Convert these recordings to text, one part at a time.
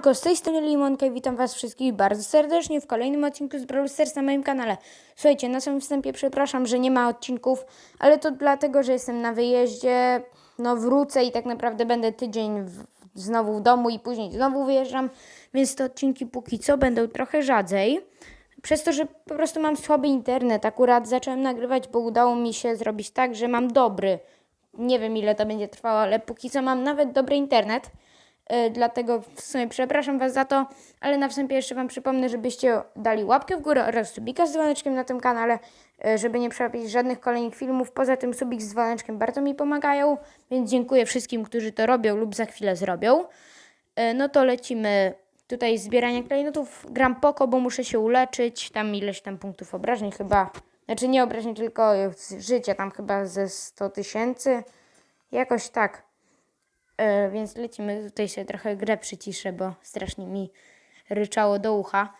Siemanko, z tej strony Limonka i witam was wszystkich bardzo serdecznie w kolejnym odcinku z Brawl Stars na moim kanale. Słuchajcie, na samym wstępie przepraszam, że nie ma odcinków, ale to dlatego, że jestem na wyjeździe, no wrócę i tak naprawdę będę tydzień w, znowu w domu i później znowu wyjeżdżam, więc te odcinki póki co będą trochę rzadziej. Przez to, że po prostu mam słaby internet, akurat zacząłem nagrywać, bo udało mi się zrobić tak, że mam dobry. Nie wiem ile to będzie trwało, ale póki co mam nawet dobry internet. E, Dlatego w sumie przepraszam Was za to, ale na wstępie jeszcze Wam przypomnę, żebyście dali łapkę w górę oraz subika z dzwoneczkiem na tym kanale, e, żeby nie przegapić żadnych kolejnych filmów. Poza tym subik z dzwoneczkiem bardzo mi pomagają, więc dziękuję wszystkim, którzy to robią lub za chwilę zrobią. E, No to lecimy tutaj z zbierania klejnotów. Gram poko, bo muszę się uleczyć. Tam ileś tam punktów obrażeń chyba. Znaczy nie obrażeń, tylko życia tam chyba ze 100 tysięcy. Jakoś tak. E, więc lecimy. Tutaj się trochę grę przyciszę, bo strasznie mi ryczało do ucha.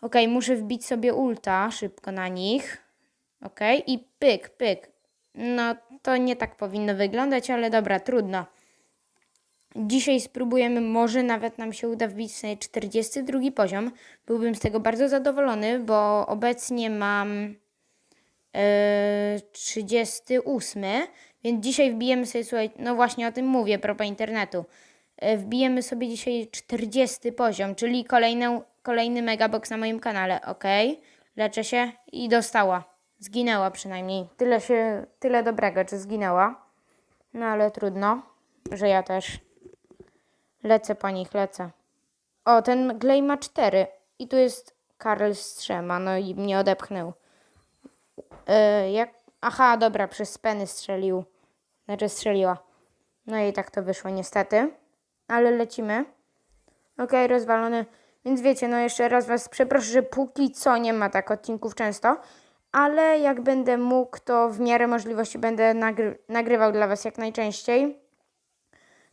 Ok, muszę wbić sobie ulta szybko na nich. Ok, i pyk, pyk. No to nie tak powinno wyglądać, ale dobra, trudno. Dzisiaj spróbujemy, może nawet nam się uda wbić sobie 42 poziom. Byłbym z tego bardzo zadowolony, bo obecnie mam e, 38, więc dzisiaj wbijemy sobie, słuchaj, no właśnie o tym mówię, propos internetu. E, Wbijemy sobie dzisiaj 40 poziom, czyli kolejną, kolejny megabox na moim kanale, ok? Leczę się i dostała. Zginęła przynajmniej. Tyle się, tyle dobrego, czy zginęła. No ale trudno, że ja też lecę po nich, lecę. O, ten Glej ma 4 i tu jest Karl Strzema, no i mnie odepchnął. E, jak... Aha, dobra, przez speny strzelił. Znaczy strzeliła. No i tak to wyszło niestety. Ale lecimy. Okej, rozwalony. Więc wiecie, no jeszcze raz was przeproszę, że póki co nie ma tak odcinków często. Ale jak będę mógł, to w miarę możliwości będę nagry- nagrywał dla was jak najczęściej.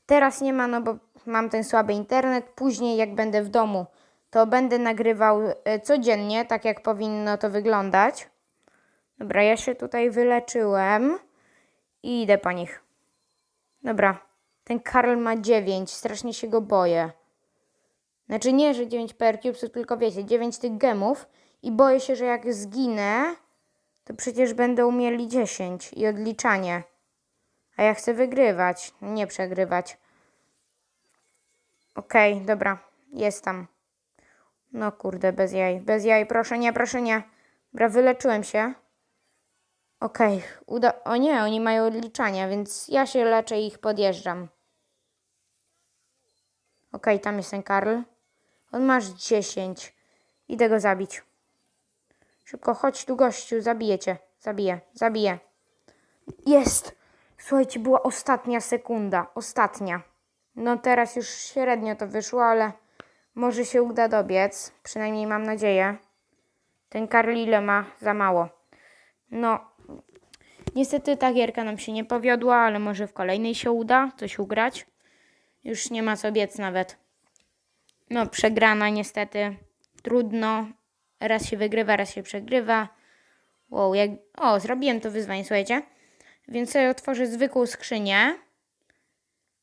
Teraz nie ma, no bo mam ten słaby internet. Później, jak będę w domu, to będę nagrywał e, codziennie, tak jak powinno to wyglądać. Dobra, ja się tutaj wyleczyłem i idę po nich. Dobra, ten Karl ma 9, strasznie się go boję. Znaczy nie, że 9 PR Cubesów, tylko wiecie, 9 tych gemów i boję się, że jak zginę, to przecież będą mieli 10 i odliczanie. A ja chcę wygrywać, nie przegrywać. Okej, dobra, jest tam. No kurde, bez jaj, bez jaj, proszę nie, proszę nie. Dobra, wyleczyłem się. Okej, uda... O nie, oni mają odliczania, więc ja się leczę i ich podjeżdżam. Okej, tam jest ten Karl. On masz 10. Idę go zabić. Szybko, chodź tu gościu, zabiję cię. Zabiję, zabiję. Jest! Słuchajcie, była ostatnia sekunda. Ostatnia. No teraz już średnio to wyszło, ale może się uda dobiec. Przynajmniej mam nadzieję. Ten Karl ile ma? Za mało. No, niestety ta gierka nam się nie powiodła, ale może w kolejnej się uda coś ugrać. Już nie ma co biec nawet. No, przegrana niestety. Trudno. Raz się wygrywa, raz się przegrywa. Wow, jak... O, zrobiłem to wyzwanie, słuchajcie. Więc sobie otworzę zwykłą skrzynię.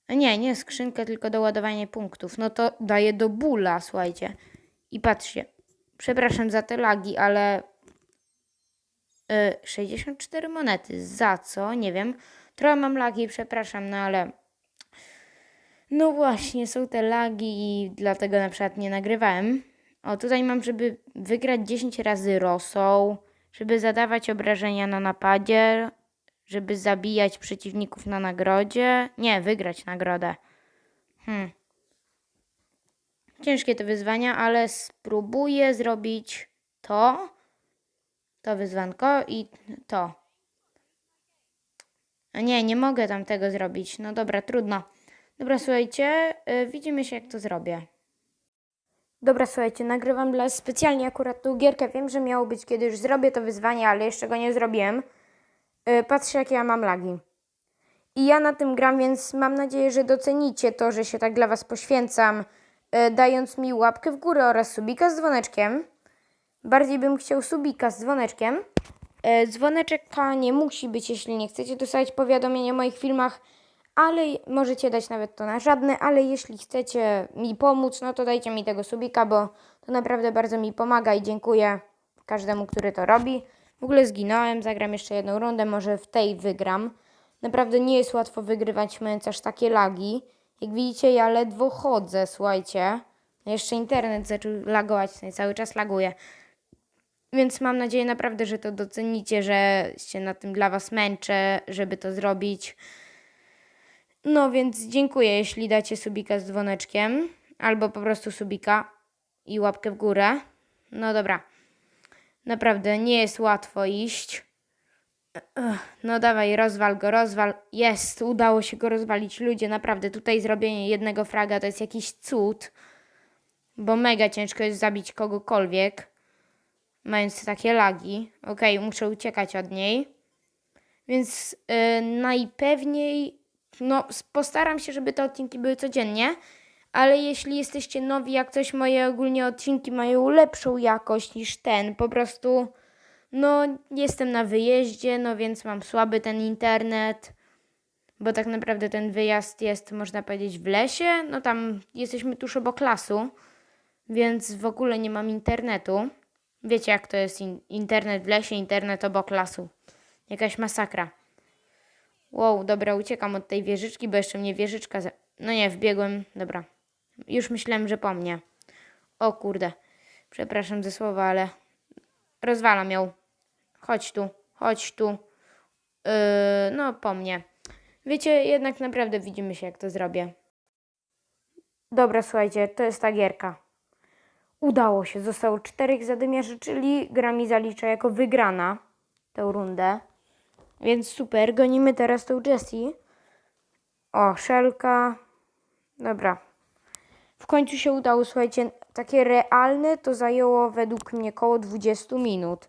Nie, nie skrzynkę, tylko do ładowania punktów. No to daję do bóla, słuchajcie. I patrzcie. Przepraszam za te lagi, ale 64 monety. Za co? Nie wiem. Trochę mam lagi, przepraszam, no ale no właśnie, są te lagi i dlatego na przykład nie nagrywałem. O, tutaj mam, żeby wygrać 10 razy rosą, żeby zadawać obrażenia na napadzie, żeby zabijać przeciwników na nagrodzie. Nie, wygrać nagrodę. Hmm. Ciężkie te wyzwania, ale spróbuję zrobić to, to wyzwanko i to. A nie, nie mogę tam tego zrobić. No dobra, trudno. Dobra, słuchajcie, y, widzimy się jak to zrobię. Dobra, słuchajcie, nagrywam dla specjalnie akurat tą gierkę. Wiem, że miało być kiedy już zrobię to wyzwanie, ale jeszcze go nie zrobiłem. Y, patrzcie, jakie ja mam lagi. I ja na tym gram, więc mam nadzieję, że docenicie to, że się tak dla Was poświęcam, y, dając mi łapkę w górę oraz subika z dzwoneczkiem. Bardziej bym chciał subika z dzwoneczkiem. E, Dzwoneczka nie musi być, jeśli nie chcecie dostawać powiadomień o moich filmach, ale możecie dać nawet to na żadne, ale jeśli chcecie mi pomóc, no to dajcie mi tego subika, bo to naprawdę bardzo mi pomaga i dziękuję każdemu, który to robi. W ogóle zginąłem, zagram jeszcze jedną rundę, może w tej wygram. Naprawdę nie jest łatwo wygrywać, mając aż takie lagi. Jak widzicie, ja ledwo chodzę, słuchajcie. No Jeszcze internet zaczął lagować, no cały czas laguje. Więc mam nadzieję naprawdę, że to docenicie, że się na tym dla Was męczę, żeby to zrobić. No więc dziękuję, jeśli dacie subika z dzwoneczkiem, albo po prostu subika i łapkę w górę. No dobra. Naprawdę nie jest łatwo iść. No dawaj, rozwal go, rozwal. Jest, udało się go rozwalić. Ludzie, naprawdę, tutaj zrobienie jednego fraga to jest jakiś cud, bo mega ciężko jest zabić kogokolwiek, mając takie lagi. Okej, muszę uciekać od niej. Więc y, najpewniej, no postaram się, żeby te odcinki były codziennie, ale jeśli jesteście nowi, jak coś moje ogólnie odcinki mają lepszą jakość niż ten, po prostu no jestem na wyjeździe, no więc mam słaby ten internet, bo tak naprawdę ten wyjazd jest, można powiedzieć, w lesie, no tam jesteśmy tuż obok lasu, więc w ogóle nie mam internetu. Wiecie jak to jest in- internet w lesie, internet obok lasu. Jakaś masakra. Wow, dobra, uciekam od tej wieżyczki, bo jeszcze mnie wieżyczka. Za... No nie, wbiegłem. Dobra. Już myślałem, że po mnie. O kurde. Przepraszam za słowa, ale rozwalam ją. Chodź tu, chodź tu. Yy, no, po mnie. Wiecie, jednak naprawdę widzimy się, jak to zrobię. Dobra, słuchajcie, to jest ta gierka. Udało się, zostało czterech zadymiarzy, czyli gra mi zalicza jako wygrana tę rundę. Więc super, gonimy teraz tą Jessie. O, szelka. Dobra. W końcu się udało, słuchajcie, takie realne to zajęło według mnie około 20 minut.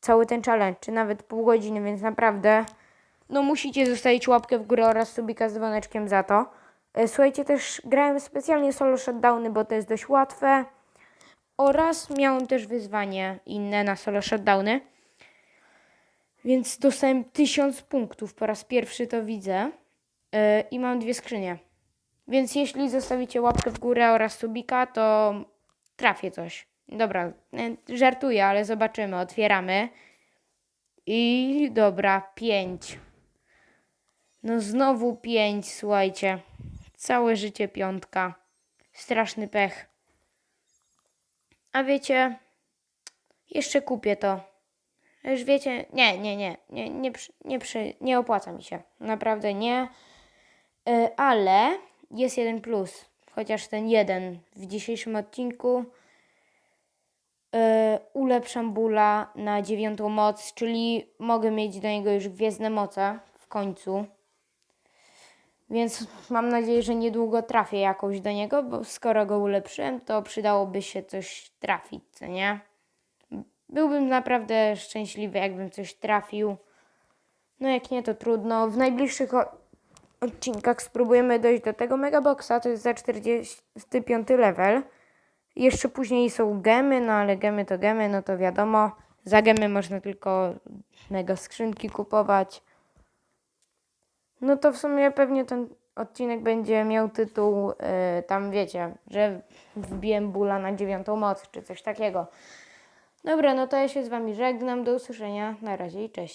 Cały ten challenge, czy nawet pół godziny, więc naprawdę no musicie zostawić łapkę w górę oraz subika z dzwoneczkiem za to. E, Słuchajcie, też grałem specjalnie solo shutdowny, bo to jest dość łatwe. Oraz miałem też wyzwanie inne na solo shutdowny. Więc dostałem 1000 punktów. Po raz pierwszy to widzę. Yy, I mam dwie skrzynie. Więc jeśli zostawicie łapkę w górę oraz subika, to trafię coś. Dobra, yy, żartuję, ale zobaczymy. Otwieramy. I dobra, 5. No znowu 5, słuchajcie. Całe życie piątka. Straszny pech. A wiecie, jeszcze kupię to. Już wiecie, nie, nie, nie, nie, nie, nie, przy, nie opłaca mi się. Naprawdę nie. Y, ale jest jeden plus. Chociaż ten jeden w dzisiejszym odcinku y, ulepszam bóla na dziewiątą moc, czyli mogę mieć do niego już gwiezdne moce w końcu. Więc mam nadzieję, że niedługo trafię jakoś do niego, bo skoro go ulepszyłem, to przydałoby się coś trafić, co nie? Byłbym naprawdę szczęśliwy, jakbym coś trafił. No jak nie, to trudno. W najbliższych odcinkach spróbujemy dojść do tego megaboxa, to jest za 45 level. Jeszcze później są gemy, no ale gemy to gemy, no to wiadomo. Za gemy można tylko mega skrzynki kupować. No to w sumie pewnie ten odcinek będzie miał tytuł, yy, tam wiecie, że wbiłem bóla na dziewiątą moc, czy coś takiego. Dobra, no to ja się z Wami żegnam. Do usłyszenia. Na razie i cześć.